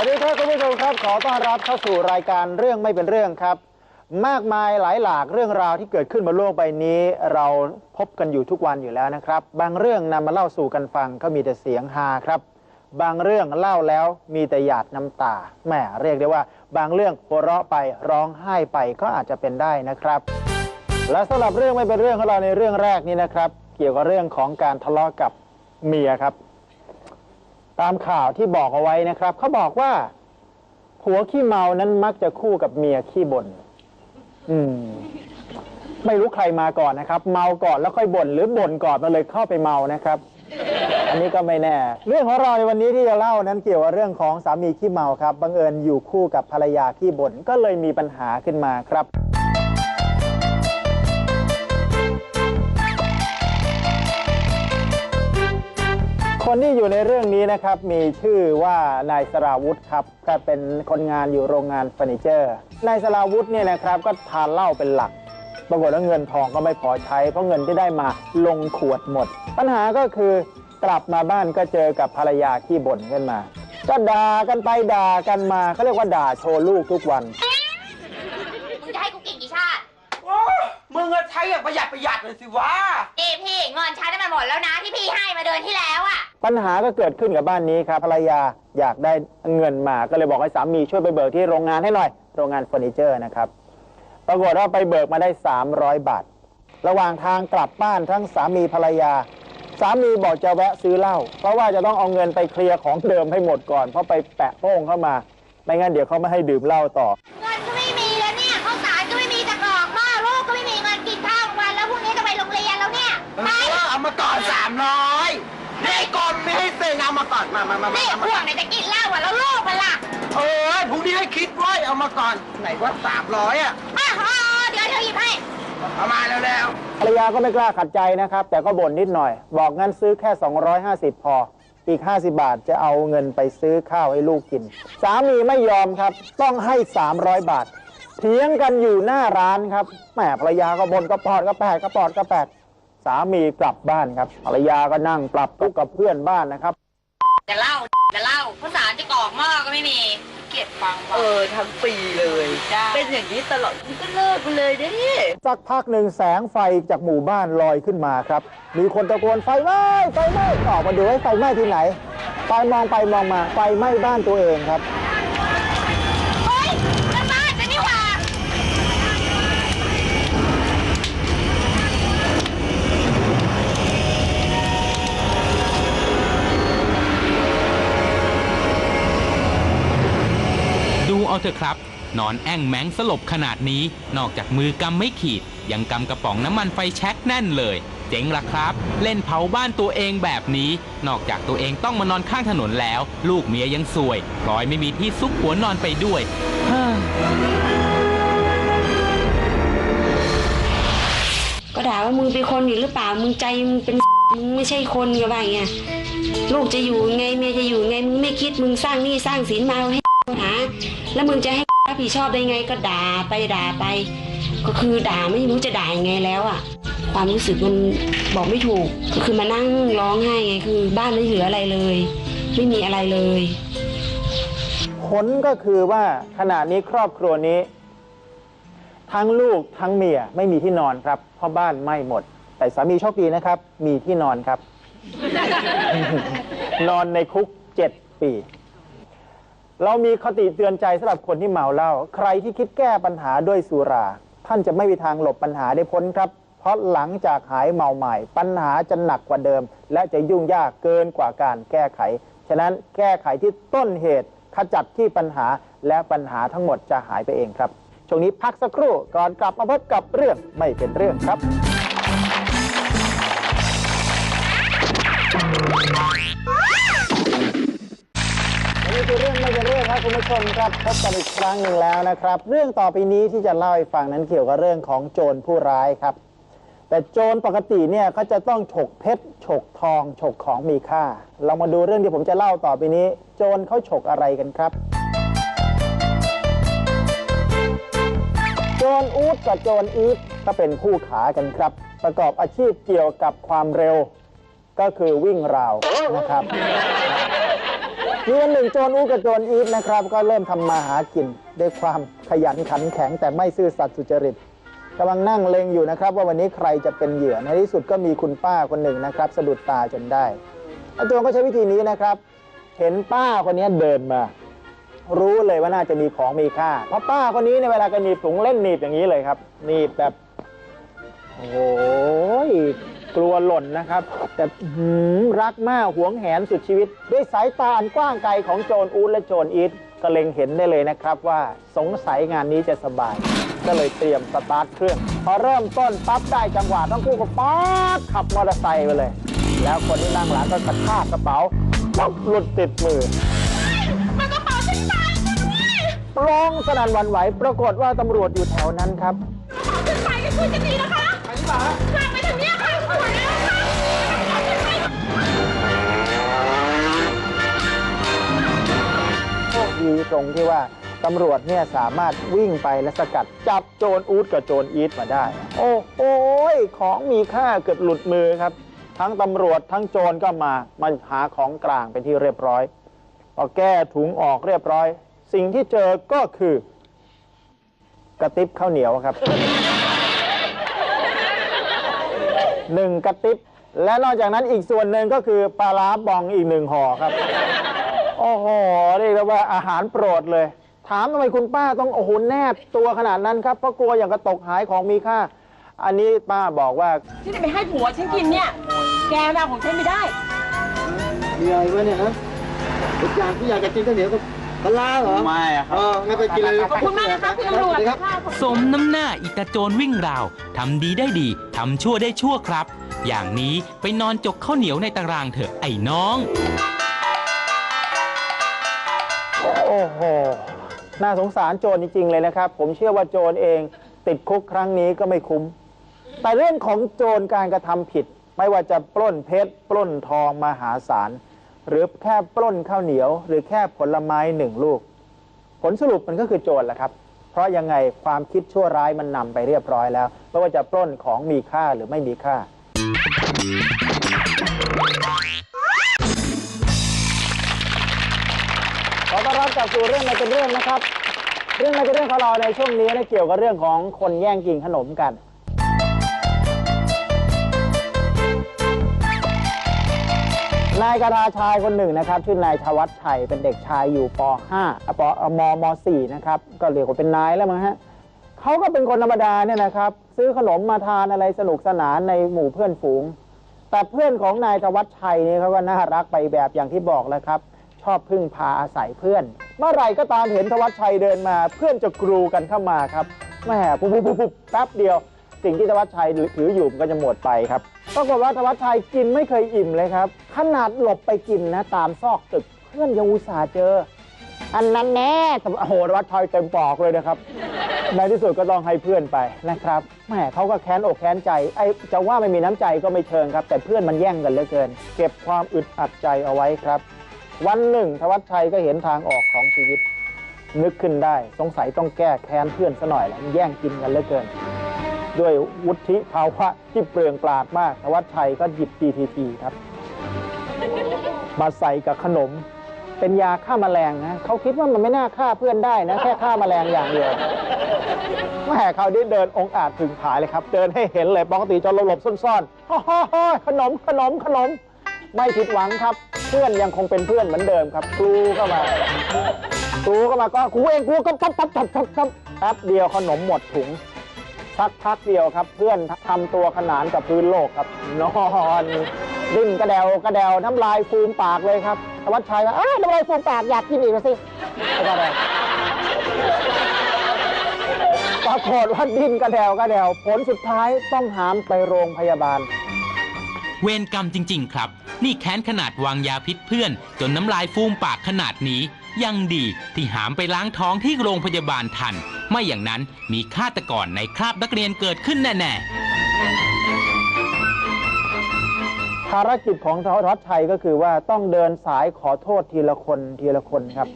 วัสดีครับคุณผู้ชมครับ ขอต้อนรับเข้าสู่รายการเรื่องไม่เป็นเรื่องครับ มากมายหลายหลากเรื่องราวที่เกิดขึ้นบนโลกใบนี้ เราพบกันอยู่ทุกวันอยู่แล้วนะครับ บางเรื่องนำมาเล่าสู่กันฟังก็มีแต่เสียงฮาครับ บางเรื่องเล่าแล้วมีแต่หยาดน้ำตาแหมเรียกได้ว่า บางเรื่องหัวเราะไปร้องไห้ไปก็อาจจะเป็นได้นะครับ และสำหรับเรื่องไม่เป็นเรื่องของเราในเรื่องแรกนี้นะครับ เกี่ยวกับเรื่องของการทะเลาะกับเมียครับ ตามข่าวที่บอกเอาไว้นะครับเขาบอกว่าผัวขี้เมานั้นมักจะคู่กับเมียขี้บ่นอืม ไม่รู้ใครมาก่อนนะครับ เมาก่อนแล้วค่อยบ่นหรือบ่นก่อนมาเลยเข้าไปเมานะครับ อันนี้ก็ไม่แน่ เรื่องของเราในวันนี้ที่จะเล่านั้นเกี่ยวกับเรื่องของสามีขี้เมาครับบังเอิญอยู่คู่กับภรรยาขี้บ่นก็เลยมีปัญหาขึ้นมาครับ คนที่อยู่ในเรื่องนี้นะครับมีชื่อว่านายสราวุธครับก็เป็นคนงานอยู่โรงงานเฟอร์นิเจอร์นายสราวุธเนี่ยนะครับก็ทานเหล้าเป็นหลัก ปรากฏว่าเงินทองก็ไม่พอใช้ เพราะเงินที่ได้มาลงขวดหมด ปัญหาก็คือกลับมาบ้านก็เจอกับภรรยาขี้บ่นขึ้นมา ก็ด่ากันไปด่ากันมาเขาเรียกว่าด่าโชว์ลูกทุกวัน มึงจะให้กูกินกี่ชาติโอ้มึงอะใช้อย่างประหยัดประหยัดเลยสิวะนี่พี่เงินใช้ได้มันหมดแล้วนะที่พี่ให้มาเดือนที่แล้วอะ ปัญหาก็เกิดขึ้นกับบ้านนี้ครับภรรยาอยากได้เงินมาก็เลยบอกให้สามีช่วยไปเบิกที่โรงงานให้หน่อย โรงงานเฟอร์นิเจอร์นะครับ ปรากฏว่าไปเบิกมาได้ 300 บาท ระหว่างทางกลับบ้านทั้งสามีภรรยา สามีบอกจะแวะซื้อเหล้าเพราะว่าจะต้องเอาเงินไปเคลียร์ของเดิมให้หมดก่อน เพราะไปแปะโป้งเข้ามาไม่งั้นเดี๋ยวเขาไม่ให้ดื่มเหล้าต่อ เงินก็ไม่มีแล้วเนี่ยข้าวสารก็ไม่มีจะกรอกหม้อลูกก็ไม่มีเงินกินข้าวกลางวันแล้วพรุ่งนี้จะไปโรงเรียนแล้วเนี่ยไป เออเอามาก่อนสามร้อยในกรมไม่ให้เซ็นเอา มาก่อนมามามามานี่พมาวกไหนจะกินเหล้าอะแล้วลูกมันล่ะเออพรุ่งนี้ให้คิดไว้เอามาก่อน ไหนว่าสามร้อยอะอ้าวอ๋อเดี๋ยวเดี๋ยวหยิบให้ เอามาแล้วแล้วภรรยาก็ไม่กล้าขัดใจนะครับ แต่ก็บ่นนิดหน่อย บอกงั้นซื้อแค่ 250 พอ อีก 50 บาทจะเอาเงินไปซื้อข้าวให้ลูกกิน สามีไม่ยอมครับ ต้องให้ 300 บาท เถียงกันอยู่หน้าร้านครับแหมภรรยาก็บ่นก็ปอดก็แปดก็ปอดก็แปดสามีกลับบ้านครับภรรยาก็นั่งปรับทุกข์กับเพื่อนบ้านนะครับ จะเหล้าจะเหล้าข้าวสารจะกรอกหม้อก็ไม่มีเกลียดฟังเออทั้งปีเลย เป็นอย่างนี้ตลอดมึงก็เลิกไปเลยนะนี่สักพักหนึ่งแสงไฟจากหมู่บ้านลอยขึ้นมาครับ มีคนตะโกนไฟไหม้ไฟไหม้ออกมาดูว่าไฟไหม้ที่ไหนไปมองไปมองมาไฟไหม้บ้านตัวเองครับ เอาเถอะครับ นอนแอ่งแมงสลบขนาดนี้ นอกจากมือกำไม่ขีด ยังกำกระป๋องน้ำมันไฟแช็กแน่นเลย เจ๋งละครับ เล่นเผาบ้านตัวเองแบบนี้ นอกจากตัวเองต้องมานอนข้างถนนแล้ว ลูกเมียยังสวยพลอยไม่มีที่ซุกหัวนอนไปด้วยก็ด่าว่ามึงเป็นคนอยู่หรือเปล่า มึงใจมึงเป็นมึงไม่ใช่คนก็ว่าอย่างเงี้ยลูกจะอยู่ไงเมียจะอยู่ไงมึงไม่คิดมึงสร้างหนี้สร้างสินมาให้ หา แล้วมึงจะให้รับผิดชอบได้ไงก็ด่าไปด่าไป ก็คือด่าไม่รู้จะด่ายังไงแล้วอะ ความรู้สึกมันบอกไม่ถูกก็คือมานั่งร้องไห้ไงคือบ้านไม่เหลืออะไรเลย ไม่มีอะไรเลยผลก็คือว่าขณะนี้ครอบครัวนี้ ทั้งลูกทั้งเมียไม่มีที่นอนครับเพราะบ้านไหม้หมด แต่สามีโชคดีนะครับ มีที่นอนครับ นอนในคุกเจ็ดปี เรามีคติเตือนใจสำหรับคนที่เมาเหล้าใครที่คิดแก้ปัญหาด้วยสุรา ท่านจะไม่มีทางหลบปัญหาได้พ้นครับ เพราะหลังจากหายเมาใหม่ ปัญหาจะหนักกว่าเดิม และจะยุ่งยากเกินกว่าการแก้ไข ฉะนั้นแก้ไขที่ต้นเหตุขจัดที่ปัญหาและปัญหาทั้งหมดจะหายไปเองครับช่วงนี้พักสักครู่ก่อนกลับมาพบกับเรื่องไม่เป็นเรื่องครับ คุณผู้ชมครับพบกันอีกครั้งหนึ่งแล้วนะครับ เรื่องต่อไปนี้ที่จะเล่าให้ฟังนั้นเกี่ยวกับเรื่องของโจรผู้ร้ายครับ แต่โจรปกติเนี่ยเขาจะต้องฉกเพชรฉกทองฉกของมีค่า เรามาดูเรื่องที่ผมจะเล่าต่อไปนี้ โจรเขาฉกอะไรกันครับ โจรอูดกับโจรอีทก็เป็นคู่ขากันครับ ประกอบอาชีพเกี่ยวกับความเร็ว ก็คือวิ่งราวนะครับ มีวันหนึ่งโจรอูกับโจรอีทนะครับ ก็เริ่มทำมาหากินด้วยความขยันขันแข็งแต่ไม่ซื่อสัตย์สุจริตกำลังนั่งเลงอยู่นะครับ ว่าวันนี้ใครจะเป็นเหยื่อในที่สุดก็มีคุณป้าคนหนึ่งนะครับ สะดุดตาจนได้แล้วโจรก็ใช้วิธีนี้นะครับ เห็นป้าคนนี้เดินมา รู้เลยว่าน่าจะมีของมีค่า เพราะป้าคนนี้ในเวลาก็หนีบถุงเล่นหนีบอย่างนี้เลยครับหนีบแบบโอ้ย กลัวหล่นนะครับ แต่อื้อหือรักมากหวงแหนสุดชีวิต ด้วยสายตาอันกว้างไกลของโจรอูดและโจรอีทก็เล็งเห็นได้เลยนะครับว่าสงสัยงานนี้จะสบาย ก็เลยเตรียมสตาร์ทเครื่อง พอเริ่มต้นปั๊บได้จังหวะทั้งคู่ก็ป๊าดขับมอเตอร์ไซค์ไปเลย แล้วคนที่นั่งหลังก็กระชากกระเป๋าปั๊บหลุดติดมือมันกระเป๋าฉันตายด้วยร้องสนั่นหวันไหวปรากฏว่าตำรวจอยู่แถวนั้นครับฉันไปก็ช่วยจะดีนะคะ ดีตรงที่ว่าตำรวจเนี่ยสามารถวิ่งไปและสกัดจับโจรอูดกับโจรอีทมาได้ โอ้โหของมีค่าเกือบหลุดมือครับ ทั้งตำรวจทั้งโจรก็มามาหาของกลางเป็นที่เรียบร้อยพอแก้ถุงออกเรียบร้อย สิ่งที่เจอก็คือกระติบข้าวเหนียวครับหนึ่งกระติบและนอกจากนั้นอีกส่วนหนึ่งก็คือปลาร้าบองอีกหนึ่งห่อครับ โอ้โหเรียกได้ว่าอาหารโปรดเลย ถามทำไมคุณป้าต้องโอ้โหแนบตัวขนาดนั้นครับเพราะกลัวอย่างกระตกหายของมีค่า อันนี้ป้าบอกว่า ที่จะไปให้ผัวฉันกินเนี่ย แกมาของฉันไม่ได้ มีอะไรวะเนี่ยฮะทุกอย่างที่อยากจะกินข้าวเหนียวกับปลาร้าเหรอไม่อะครับ เอองั้นไปกินเลยขอบคุณมากนะคะคุณตำรวจครับ สมน้ำหน้าอิตาโจรวิ่งราวทำดีได้ดีทำชั่วได้ชั่วครับ อย่างนี้ไปนอนจกข้าวเหนียวในตารางเถอะไอ้น้อง โอ้โห น่าสงสารโจรจริง ๆ เลยนะครับ ผมเชื่อว่าโจรเองติดคุกครั้งนี้ก็ไม่คุ้ม แต่เรื่องของโจรการกระทำผิด ไม่ว่าจะปล้นเพชรปล้นทองมหาศาล หรือแค่ปล้นข้าวเหนียว หรือแค่ผลไม้หนึ่งลูก ผลสรุปมันก็คือโจรแหละครับ เพราะยังไงความคิดชั่วร้ายมันนำไปเรียบร้อยแล้วไม่ว่าจะปล้นของมีค่าหรือไม่มีค่า ขอต้อนรับกลับสู่เรื่องในเป็นเรื่องนะครับ เรื่องในเป็นเรื่องของเราในช่วงนี้นะเกี่ยวกับเรื่องของคนแย่งกินขนมกัน นายกราชายคนหนึ่งนะครับชื่อนายชวัฒชัยเป็นเด็กชายอยู่ป .5 อะปมม .4 นะครับก็เรียกว่าเป็นนายแล้วมั้งฮะเขาก็เป็นคนธรรมดาเนี่ยนะครับ ซื้อขนมมาทานอะไรสนุกสนานในหมู่เพื่อนฝูง แต่เพื่อนของนายธวัชชัยนี่เขาก็น่ารักไปแบบอย่างที่บอกแล้วครับ อบพึ่งพาอาศัยเพื่อน เมื่อไหร่ก็ตามเห็นธวัชชัยเดินมา เพื่อนจะกรูกันเข้ามาครับแหมปุ๊บปุ๊บปุ๊บปุ๊บแป๊บเดียว สิ่งที่ธวัชชัยถืออยู่มันก็จะหมดไปครับปรากฏว่าธวัชชัยกินไม่เคยอิ่มเลยครับ ขนาดหลบไปกินนะตามซอกตึกเพื่อนยังอุตส่าห์เจอ อันนั้นแน่โอ้โหธวัชชัยเต็มปอกเลยนะครับในที่สุดก็ต้องให้เพื่อนไปนะครับแหมเขาก็แค้นอกแค้นใจไอ้จะว่าไม่มีน้ำใจก็ไม่เชิงครับ แต่เพื่อนมันแย่งกันเหลือเกิน เก็บความอึดอัดใจเอาไว้ครับ วันหนึ่งธวัชชัยก็เห็นทางออกของชีวิต นึกขึ้นได้สงสัยต้องแก้แค้นเพื่อนซะหน่อยแล้วมันแย่งกินกันเหลือเกิน ด้วยวุฒิภาวะที่เปลืองปราดมากธวัชชัยก็หยิบ PTT ครับ มาใส่กับขนม เป็นยาฆ่าแมลงนะเขาคิดว่ามันไม่น่าฆ่าเพื่อนได้นะ แค่ฆ่าแมลงอย่างเดียวแม่เขาได้เดินองอาจถึงผายเลยครับ เดินให้เห็นเลยปกติจะหลบๆซ่อนๆฮ่าๆขนมขนมขนม ไม่ผิดหวังครับ เพื่อนยังคงเป็นเพื่อนเหมือนเดิมครับกรูเข้ามา กรูเข้ามาก็กูเองกูก็ปั๊บปั๊บปั๊บปั๊บปั๊บแป๊บเดียวขนมหมดถุงสักพักเดียวครับ เพื่อนทำตัวขนานกับพื้นโลกครับ นอนดิ้นกระเดวกระเดวน้ำลายฟูมปากเลยครับธวัชชัยว่าอ้าน้ำลายฟูมปากอยากกินอีกสิก็ได้ปรากฏว่าดิ้นกระเดวกระเดวผลสุดท้ายต้องหามไปโรงพยาบาล เวรกรรมจริง ๆ ครับ นี่แค้นขนาดวางยาพิษเพื่อน จนน้ำลายฟูมปากขนาดนี้ ยังดีที่หามไปล้างท้องที่โรงพยาบาลทัน ไม่อย่างนั้นมีฆาตกรในคราบนักเรียนเกิดขึ้นแน่ ๆ ภารกิจของทวัชชัยก็คือว่าต้องเดินสายขอโทษทีละคนทีละคนครับ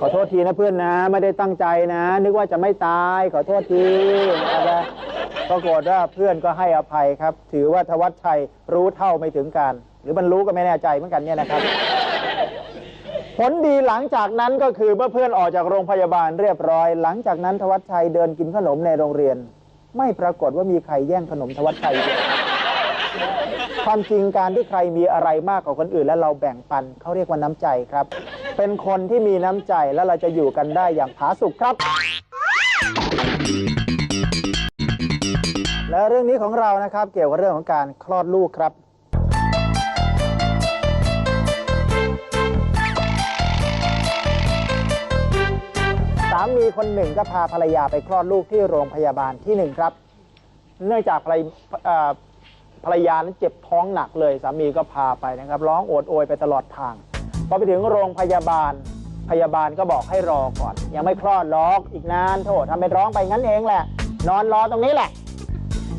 ขอโทษทีนะเพื่อนนะ ไม่ได้ตั้งใจนะ นึกว่าจะไม่ตายขอโทษทีนะครับปรากฏว่าเพื่อนก็ให้อภัยครับ ถือว่าทวัชชัยรู้เท่าไม่ถึงการ หรือมันรู้ก็ไม่แน่ใจเหมือนกันเนี่ยนะครับ ผลดีหลังจากนั้นก็คือเมื่อเพื่อนออกจากโรงพยาบาลเรียบร้อย หลังจากนั้นทวัชชัยเดินกินขนมในโรงเรียน ไม่ปรากฏว่ามีใครแย่งขนมทวัชชัยเลย ความจริงการที่ใครมีอะไรมากกว่าคนอื่น และเราแบ่งปันเขาเรียกว่าน้ำใจครับ เป็นคนที่มีน้ำใจแล้วเราจะอยู่กันได้อย่างผาสุกครับ และเรื่องนี้ของเรานะครับ เกี่ยวกับเรื่องของการคลอดลูกครับสามีคนหนึ่งก็พาภรรยาไปคลอดลูกที่โรงพยาบาลที่หนึ่งครับ เนื่องจากภรรอ่อ ภรรยานั้นเจ็บท้องหนักเลย สามีก็พาไปนะครับ ร้องโอดโอยไปตลอดทาง พอไปถึงโรงพยาบาล พยาบาลก็บอกให้รอก่อน ยังไม่คลอดล็อกอีกนานโทษทำเป็นร้องไปงั้นเองแหละ นอนรอตรงนี้แหละ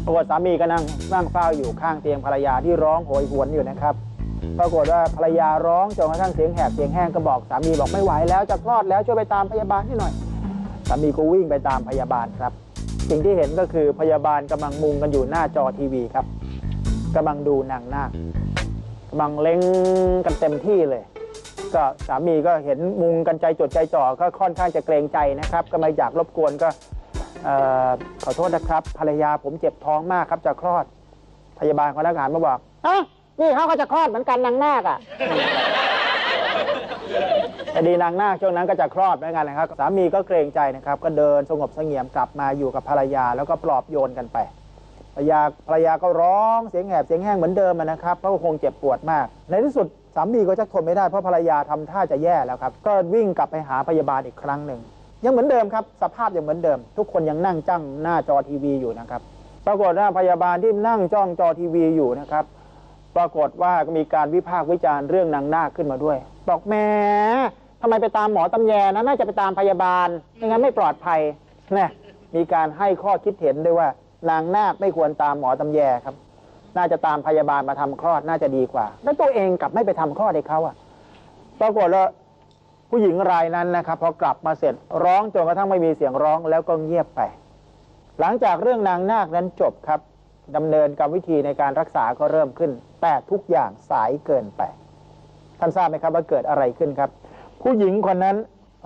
ปรากฏสามีก็นั่งนั่งเฝ้าอยู่ข้างเตียงภรรยาที่ร้องโหยหวนอยู่นะครับปรากฏว่าภรรยาร้องจนกระทั่งเสียงแหบเสียงแห้งก็บอกสามีบอกไม่ไหวแล้วจะคลอดแล้วช่วยไปตามพยาบาลให้หน่อยสามีก็วิ่งไปตามพยาบาลครับ สิ่งที่เห็นก็คือพยาบาลกำลังมุงกันอยู่หน้าจอทีวีครับ กำลังดูหนังหน้าคกำลังเล็งกันเต็มที่เลย ก็สามีก็เห็นมุงกันใจจดใจจ่อก็ค่อนข้างจะเกรงใจนะครับ ก็ไม่อยากรบกวนก็เอ่อขอโทษนะครับ ภรรยาผมเจ็บท้องมากครับจะคลอด พยาบาลคนนักงานมาบอกอะนี่เขาก็จะคลอดเหมือนกันนางนาคอะคดีนางนาคช่วงนั้นก็จะคลอดเหมือนกันนะครับ สามีก็เกรงใจนะครับ ก็เดินสงบเสงี่ยมกลับมาอยู่กับภรรยาแล้วก็ปลอบโยนกันไป ภรรยาภรรยาก็ร้องเสียงแหบเสียงแห้งเหมือนเดิมนะครับเพราะคงเจ็บปวดมาก ในที่สุดสามีก็จะทนไม่ได้เพราะภรรยาทำท่าจะแย่แล้วครับ ก็วิ่งกลับไปหาพยาบาลอีกครั้งหนึ่งยังเหมือนเดิมครับ สภาพยังเหมือนเดิม ทุกคนยังนั่งจ้องหน้าจอทีวีอยู่นะครับ ปรากฏว่าพยาบาลที่นั่งจ้องจอทีวีอยู่นะครับ ปรากฏว่าก็มีการวิพากษ์วิจารณ์เรื่องนางนาคขึ้นมาด้วย บอกแหมทำไมไปตามหมอตำแยนะน่าจะไปตามพยาบาลไม่งั้นไม่ปลอดภัยนะมีการให้ข้อคิดเห็นด้วยว่า นางนาคไม่ควรตามหมอตำแยครับ น่าจะตามพยาบาลมาทำคลอดน่าจะดีกว่า แล้วตัวเองกลับไม่ไปทำคลอดให้เขาอะปรากฏว่าผู้หญิงรายนั้นนะครับพอกลับมาเสร็จร้องจนกระทั่งไม่มีเสียงร้องแล้วก็เงียบไป หลังจากเรื่องนางนาคนั้นจบครับดำเนินกรรมวิธีในการรักษาก็เริ่มขึ้น แต่ทุกอย่างสายเกินไปท่านทราบไหมครับว่าเกิดอะไรขึ้นครับ ผู้หญิงคนนั้น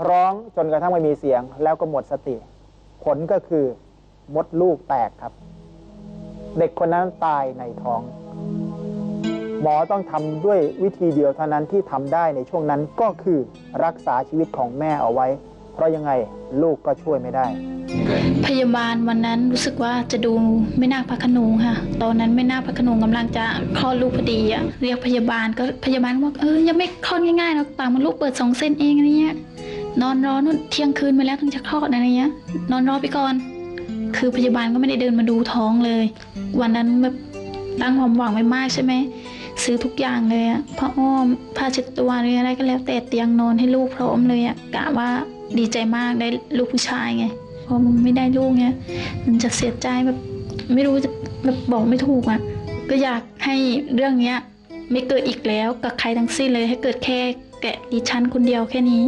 ร้องจนกระทั่งไม่มีเสียง แล้วก็หมดสติ ผลก็คือ มดลูกแตกครับ เด็กคนนั้นตายในท้อง หมอต้องทำด้วยวิธีเดียวเท่านั้นที่ทำได้ในช่วงนั้นก็คือรักษาชีวิตของแม่เอาไว้ เพราะยังไงลูกก็ช่วยไม่ได้ พยาบาลวันนั้นรู้สึกว่าจะดูไม่น่าพักขนงค่ะ ตอนนั้นไม่น่าพักขนงกำลังจะคลอดลูกพอดีอะเรียกพยาบาลก็พยาบาลก็บอกเออยังไม่คลอดง่ายๆหรอกปากมันลูกเปิดสองเส้นเองอะไรเงี้ยนอนรอนู่นเที่ยงคืนไปแล้วถึงจะคลอดอะไรเงี้ยนอนรอไปก่อน คือพยาบาลก็ไม่ได้เดินมาดูท้องเลย วันนั้นแบบตั้งความหวังไว้มากใช่ไหมซื้อทุกอย่างเลยอะผ้าอ้อมผ้าเช็ดตัวหรืออะไรก็แล้วแต่เตียงนอนให้ลูกพร้อมเลยอะกะว่าดีใจมากได้ลูกผู้ชายไงพอมันไม่ได้ลูกเนี่ยมันจะเสียใจแบบไม่รู้จะแบบบอกไม่ถูกอะก็อยากให้เรื่องเนี้ยไม่เกิดอีกแล้วกับใครทั้งสิ้นเลยให้เกิดแค่แกะดิฉันคนเดียวแค่นี้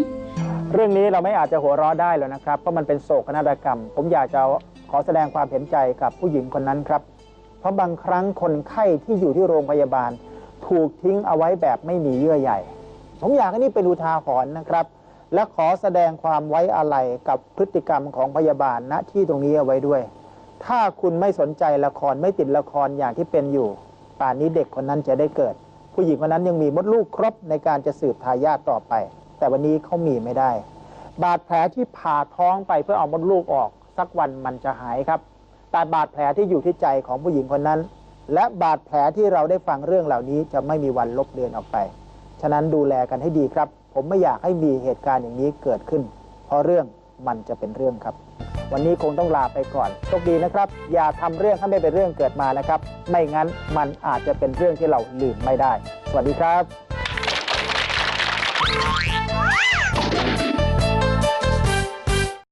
เรื่องนี้เราไม่อาจจะหัวเราะได้แล้วนะครับเพราะมันเป็นโศกนาฏกรรม ผมอยากจะ ขอแสดงความเห็นใจกับผู้หญิงคนนั้นครับ เพราะบางครั้งคนไข้ที่อยู่ที่โรงพยาบาล ถูกทิ้งเอาไว้แบบไม่มีเยื่อใยผมอยากให้นี่เป็นอุทาหรณ์นะครับ และขอแสดงความไว้อาลัยกับพฤติกรรมของพยาบาลณที่ตรงนี้เอาไว้ด้วย ถ้าคุณไม่สนใจละครไม่ติดละครอย่างที่เป็นอยู่ ป่านนี้เด็กคนนั้นจะได้เกิด ผู้หญิงคนนั้นยังมีมดลูกครบในการจะสืบทายาทต่อไป แต่วันนี้เขามีไม่ได้ บาดแผลที่ผ่าท้องไปเพื่อเอามดลูกออก สักวันมันจะหายครับ แต่บาดแผลที่อยู่ที่ใจของผู้หญิงคนนั้น และบาดแผลที่เราได้ฟังเรื่องเหล่านี้จะไม่มีวันลบเลือนออกไป ฉะนั้นดูแลกันให้ดีครับ ผมไม่อยากให้มีเหตุการณ์อย่างนี้เกิดขึ้น เพราะเรื่องมันจะเป็นเรื่องครับ วันนี้คงต้องลาไปก่อนโชคดีนะครับ อย่าทำเรื่องให้ไม่เป็นเรื่องเกิดมานะครับ ไม่งั้นมันอาจจะเป็นเรื่องที่เราลืมไม่ได้ สวัสดีครับ